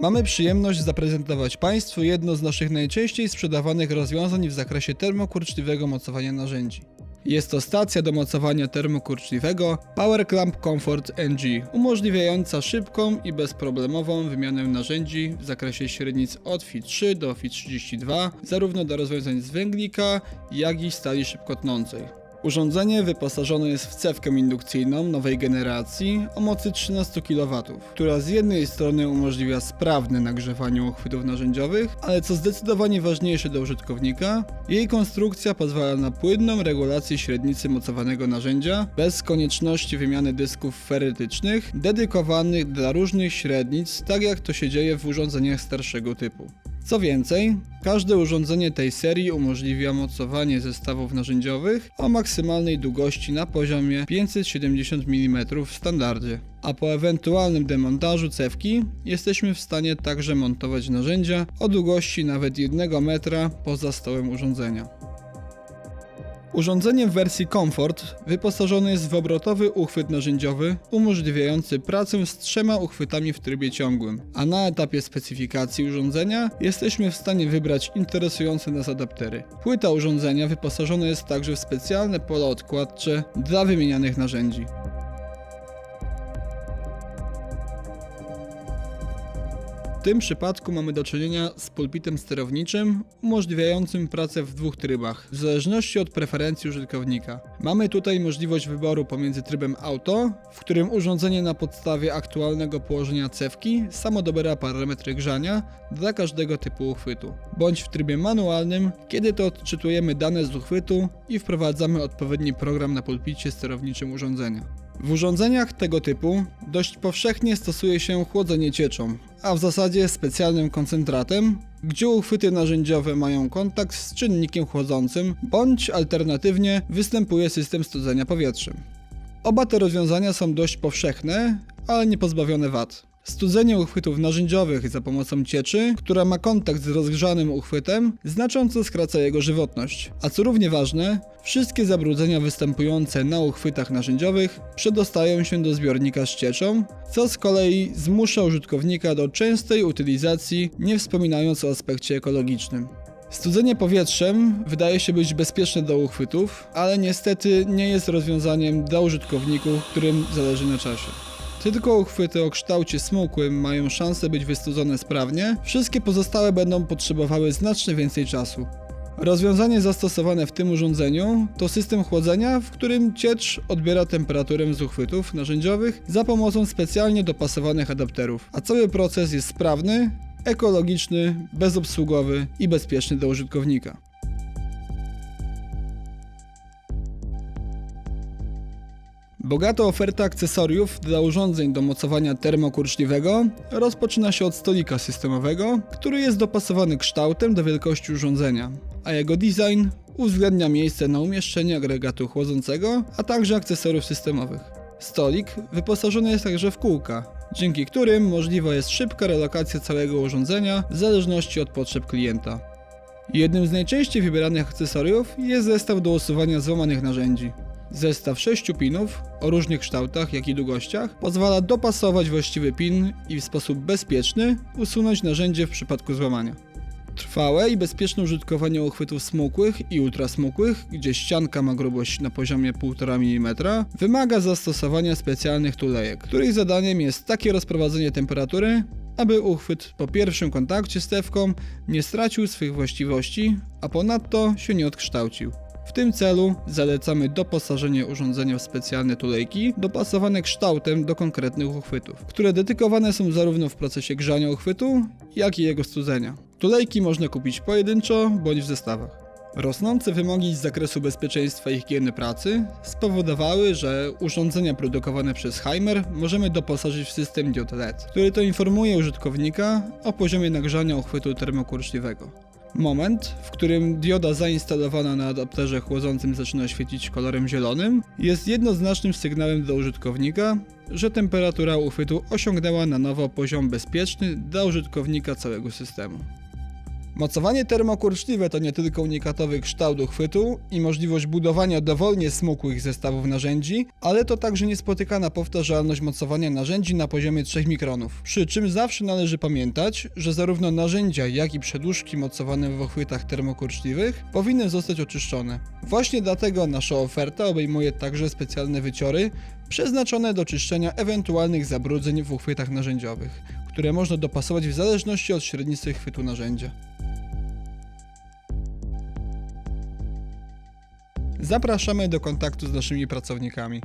Mamy przyjemność zaprezentować Państwu jedno z naszych najczęściej sprzedawanych rozwiązań w zakresie termokurczliwego mocowania narzędzi. Jest to stacja do mocowania termokurczliwego Power Clamp Comfort NG, umożliwiająca szybką i bezproblemową wymianę narzędzi w zakresie średnic od FI 3 do FI 32, zarówno do rozwiązań z węglika, jak i stali szybkotnącej. Urządzenie wyposażone jest w cewkę indukcyjną nowej generacji o mocy 13 kW, która z jednej strony umożliwia sprawne nagrzewanie uchwytów narzędziowych, ale co zdecydowanie ważniejsze dla użytkownika, jej konstrukcja pozwala na płynną regulację średnicy mocowanego narzędzia bez konieczności wymiany dysków feretycznych dedykowanych dla różnych średnic, tak jak to się dzieje w urządzeniach starszego typu. Co więcej, każde urządzenie tej serii umożliwia mocowanie zestawów narzędziowych o maksymalnej długości na poziomie 570 mm w standardzie, a po ewentualnym demontażu cewki jesteśmy w stanie także montować narzędzia o długości nawet 1 metra poza stołem urządzenia. Urządzenie w wersji Comfort wyposażone jest w obrotowy uchwyt narzędziowy umożliwiający pracę z trzema uchwytami w trybie ciągłym, a na etapie specyfikacji urządzenia jesteśmy w stanie wybrać interesujące nas adaptery. Płyta urządzenia wyposażona jest także w specjalne pola odkładcze dla wymienianych narzędzi. Tym przypadku mamy do czynienia z pulpitem sterowniczym umożliwiającym pracę w dwóch trybach, w zależności od preferencji użytkownika. Mamy tutaj możliwość wyboru pomiędzy trybem auto, w którym urządzenie na podstawie aktualnego położenia cewki samo dobiera parametry grzania dla każdego typu uchwytu, bądź w trybie manualnym, kiedy to odczytujemy dane z uchwytu i wprowadzamy odpowiedni program na pulpicie sterowniczym urządzenia. W urządzeniach tego typu dość powszechnie stosuje się chłodzenie cieczą, a w zasadzie specjalnym koncentratem, gdzie uchwyty narzędziowe mają kontakt z czynnikiem chłodzącym, bądź alternatywnie występuje system studzenia powietrzem. Oba te rozwiązania są dość powszechne, ale nie pozbawione wad. Studzenie uchwytów narzędziowych za pomocą cieczy, która ma kontakt z rozgrzanym uchwytem, znacząco skraca jego żywotność. A co równie ważne, wszystkie zabrudzenia występujące na uchwytach narzędziowych przedostają się do zbiornika z cieczą, co z kolei zmusza użytkownika do częstej utylizacji, nie wspominając o aspekcie ekologicznym. Studzenie powietrzem wydaje się być bezpieczne dla uchwytów, ale niestety nie jest rozwiązaniem dla użytkowników, którym zależy na czasie. Tylko uchwyty o kształcie smukłym mają szansę być wystudzone sprawnie, wszystkie pozostałe będą potrzebowały znacznie więcej czasu. Rozwiązanie zastosowane w tym urządzeniu to system chłodzenia, w którym ciecz odbiera temperaturę z uchwytów narzędziowych za pomocą specjalnie dopasowanych adapterów, a cały proces jest sprawny, ekologiczny, bezobsługowy i bezpieczny dla użytkownika. Bogata oferta akcesoriów dla urządzeń do mocowania termokurczliwego rozpoczyna się od stolika systemowego, który jest dopasowany kształtem do wielkości urządzenia, a jego design uwzględnia miejsce na umieszczenie agregatu chłodzącego, a także akcesoriów systemowych. Stolik wyposażony jest także w kółka, dzięki którym możliwa jest szybka relokacja całego urządzenia w zależności od potrzeb klienta. Jednym z najczęściej wybieranych akcesoriów jest zestaw do usuwania złamanych narzędzi. Zestaw 6 pinów o różnych kształtach, jak i długościach pozwala dopasować właściwy pin i w sposób bezpieczny usunąć narzędzie w przypadku złamania. Trwałe i bezpieczne użytkowanie uchwytów smukłych i ultrasmukłych, gdzie ścianka ma grubość na poziomie 1,5 mm, wymaga zastosowania specjalnych tulejek, których zadaniem jest takie rozprowadzenie temperatury, aby uchwyt po pierwszym kontakcie z tewką nie stracił swych właściwości, a ponadto się nie odkształcił. W tym celu zalecamy doposażenie urządzenia w specjalne tulejki dopasowane kształtem do konkretnych uchwytów, które dedykowane są zarówno w procesie grzania uchwytu, jak i jego studzenia. Tulejki można kupić pojedynczo bądź w zestawach. Rosnące wymogi z zakresu bezpieczeństwa i higieny pracy spowodowały, że urządzenia produkowane przez Heimer możemy doposażyć w system diod LED, który to informuje użytkownika o poziomie nagrzania uchwytu termokurczliwego. Moment, w którym dioda zainstalowana na adapterze chłodzącym zaczyna świecić kolorem zielonym, jest jednoznacznym sygnałem dla użytkownika, że temperatura uchwytu osiągnęła na nowo poziom bezpieczny dla użytkownika całego systemu. Mocowanie termokurczliwe to nie tylko unikatowy kształt uchwytu i możliwość budowania dowolnie smukłych zestawów narzędzi, ale to także niespotykana powtarzalność mocowania narzędzi na poziomie 3 mikronów. Przy czym zawsze należy pamiętać, że zarówno narzędzia, jak i przedłużki mocowane w uchwytach termokurczliwych powinny zostać oczyszczone. Właśnie dlatego nasza oferta obejmuje także specjalne wyciory przeznaczone do czyszczenia ewentualnych zabrudzeń w uchwytach narzędziowych, które można dopasować w zależności od średnicy chwytu narzędzia. Zapraszamy do kontaktu z naszymi pracownikami.